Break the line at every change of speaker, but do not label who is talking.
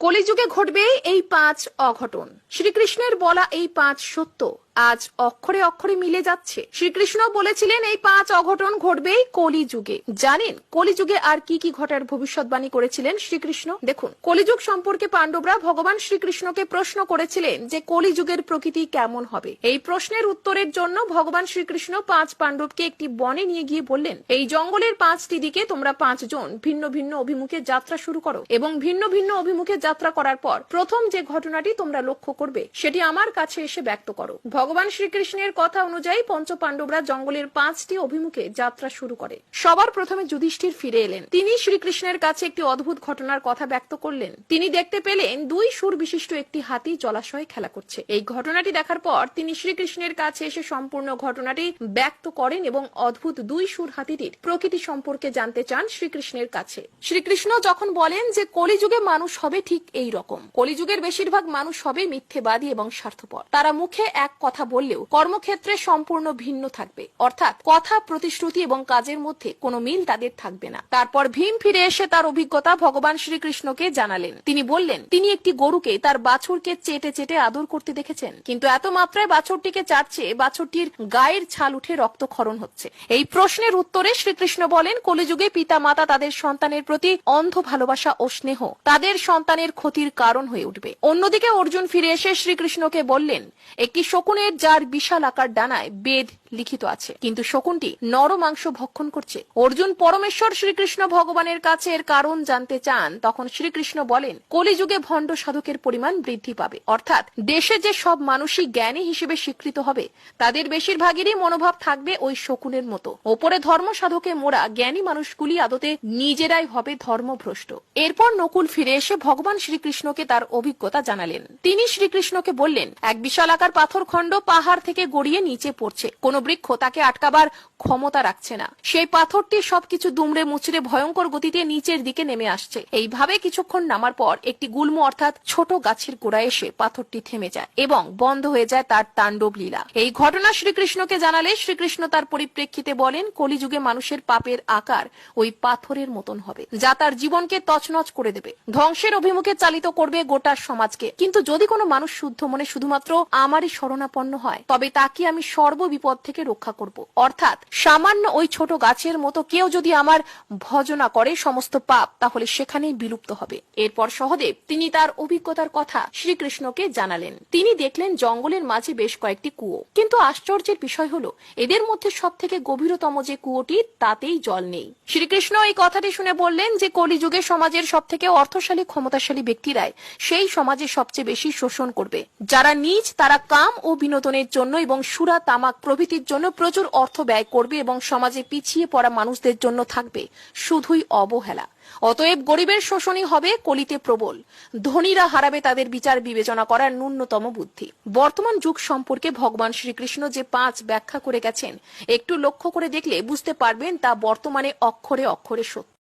কলিযুগে ঘটবে এই পাঁচ অঘটন। শ্রীকৃষ্ণের বলা এই পাঁচ সত্য। আজ অক্ষরে অক্ষরে মিলে যাচ্ছে। শ্রীকৃষ্ণ বলেছিলেন, এই পাঁচ অঘটন ঘটবেই কলিযুগে। জানেন, কলিযুগে আর কি কি ঘটার ভবিষ্যৎবাণী করেছিলেন শ্রীকৃষ্ণ? দেখুন, কলিযুগ সম্পর্কে পাণ্ডবরা ভগবান শ্রীকৃষ্ণকে প্রশ্ন করেছিলেন যে কলিযুগের প্রকৃতি কেমন হবে। এই প্রশ্নের উত্তরের জন্য ভগবান শ্রীকৃষ্ণ পাঁচ পাণ্ডবকে একটি বনে নিয়ে গিয়ে বললেন, এই জঙ্গলের পাঁচটি দিকে তোমরা পাঁচজন ভিন্ন ভিন্ন অভিমুখে যাত্রা শুরু করো। এবং ভিন্ন ভিন্ন অভিমুখে যাত্রা করার পর প্রথম যে ঘটনাটি তোমরা লক্ষ্য করবে, সেটি আমার কাছে এসে ব্যক্ত করো। ভগবান শ্রীকৃষ্ণের কথা অনুযায়ী পঞ্চ পাণ্ডবরা জঙ্গলের পাঁচটি অভিমুখে যাত্রা শুরু করে। সবার প্রথমে যুধিষ্ঠির ফিরে এলেন। তিনি শ্রীকৃষ্ণের কাছে একটি অদ্ভুত ঘটনার কথা ব্যক্ত করলেন। তিনি দেখতে পেলেন দুই সুর বিশিষ্ট একটি হাতি জলাশয়ে খেলা করছে। এই ঘটনাটি দেখার পর তিনি শ্রীকৃষ্ণের কাছে এসে সম্পূর্ণ ঘটনাটি ব্যক্ত করেন এবং অদ্ভুত দুই সুর হাতিটির প্রকৃতি সম্পর্কে জানতে চান শ্রীকৃষ্ণের কাছে। শ্রীকৃষ্ণ যখন বলেন যে কলিযুগে মানুষ হবে ঠিক এই রকম। কলিযুগের বেশিরভাগ মানুষ হবে মিথ্যেবাদী এবং স্বার্থপর। তারা মুখে এক কথা বললেও কর্মক্ষেত্রে সম্পূর্ণ ভিন্ন থাকবে। অর্থাৎ কথা, প্রতিশ্রুতি এবং কাজের মধ্যে কোনো মিল তাদের থাকবে না। তারপর ভীম ফিরে এসে তার অভিজ্ঞতা ভগবান শ্রীকৃষ্ণকে জানালেন। তিনি বললেন, তিনি একটি গরুকে তার বাছুরকে চেটে চেটে আদর করতে দেখেছেন। কিন্তু এত মাত্রায় বাছুরটিকে চাটছে বাছুরটির গায়ের ছাল উঠে রক্তক্ষরণ হচ্ছে। এই প্রশ্নের উত্তরে শ্রীকৃষ্ণ বলেন, কলিযুগে পিতা মাতা তাদের সন্তানের প্রতি অন্ধ ভালোবাসা ও স্নেহ তাদের সন্তানের ক্ষতির কারণ হয়ে উঠবে। অন্যদিকে অর্জুন ফিরে এসে শ্রীকৃষ্ণকে বললেন, একটি শকুনের যার বিশাল আকার ডানায় বেদ লিখিত আছে। কিন্তু শকুনটি নর মাংস ভক্ষণ করছে। অর্জুন পরমেশ্বর শ্রীকৃষ্ণ ভগবানের কাছে এর কারণ জানতে চান, তখন শ্রীকৃষ্ণ বলেন, কলিযুগে ভণ্ড সাধকের পরিমাণ বৃদ্ধি পাবে। অর্থাৎ দেশে যে সব মানুষই জ্ঞানী হিসেবে স্বীকৃত হবে, তাদের বেশিরভাগেরই মনোভাব থাকবে ওই শকুনের মতো। ওপরে ধর্ম সাধকে মোড়া জ্ঞানী মানুষগুলি আদতে নিজেরাই হবে ধর্মভ্রষ্ট। এরপর নকুল ফিরে এসে ভগবান শ্রীকৃষ্ণকে তার অভিজ্ঞতা জানালেন। তিনি শ্রীকৃষ্ণকে বললেন, এক বিশালাকার পাথর খণ্ড পাহাড় থেকে গড়িয়ে নিচে পড়ছে। কোন বৃক্ষ তাকে আটকাবার ক্ষমতা রাখছে না। সেই পাথরটি সবকিছু দুমড়ে মুচড়ে ভয়ঙ্কর গতিতে নিচের দিকে নেমে আসছে। এইভাবে কিছুক্ষণ নামার পর একটি গুল্ম অর্থাৎ ছোট গাছের গোড়ায় এসে পাথরটি থেমে যায় এবং বন্ধ হয়ে যায় তার তাণ্ডব লীলা। এই ঘটনা শ্রীকৃষ্ণকে জানালে শ্রীকৃষ্ণ তার পরিপ্রেক্ষিতে বলেন, কলিযুগে মানুষের পাপের আকার ওই পাথরের মতন হবে, যা তার জীবনকে তছনছ করে দেবে। ধ্বংসের অভিমুখে চালিত করবে গোটা সমাজকে। কিন্তু যদি কোনো মানুষ শুদ্ধ মনে শুধুমাত্র আমারই শরণাপন্ন হয়। তবে তাকে আমি সর্ববিপদ থেকে রক্ষা করব। অর্থাৎ সামান্য ওই ছোট গাছের মতো কেউ যদি আমার ভজনা করে সমস্ত পাপ, তাহলে সেখানেই বিলুপ্ত হবে। এরপর সহদেব তিনি তার অভিজ্ঞতার কথা শ্রীকৃষ্ণকে জানালেন। তিনি দেখলেন জঙ্গলের মাঝে বেশ কয়েকটি কুয়ো। কিন্তু আশ্চর্যের বিষয় হলো, এদের মধ্যে সব থেকে গভীরতম যে কুয়োটি, তাতেই জল নেই। শ্রীকৃষ্ণ এই কথাটি শুনে বললেন যে, কলিযুগে সমাজের সব থেকে অর্থশালী, ক্ষমতাশালী ব্যক্তিরাই সেই সমাজে সবচেয়ে বেশি শোষণ করবে। যারা নিজ, তারা কাম ও বিনোদনের জন্য এবং সুরা তামাক প্রভৃতির জন্য প্রচুর অর্থ ব্যয় করবে এবং সমাজে পিছিয়ে পড়া মানুষদের জন্য থাকবে শুধুই অবহেলা। অতএব গরিবের শোষণই হবে কলিতে প্রবল। ধনীরা হারাবে তাদের বিচার বিবেচনা করার ন্যূনতম বুদ্ধি। বর্তমান যুগ সম্পর্কে ভগবান শ্রীকৃষ্ণ যে পাঁচ ব্যাখ্যা করে গেছেন, একটু লক্ষ্য করে দেখলে বুঝতে পারবেন তা বর্তমানে অক্ষরে অক্ষরে সত্য।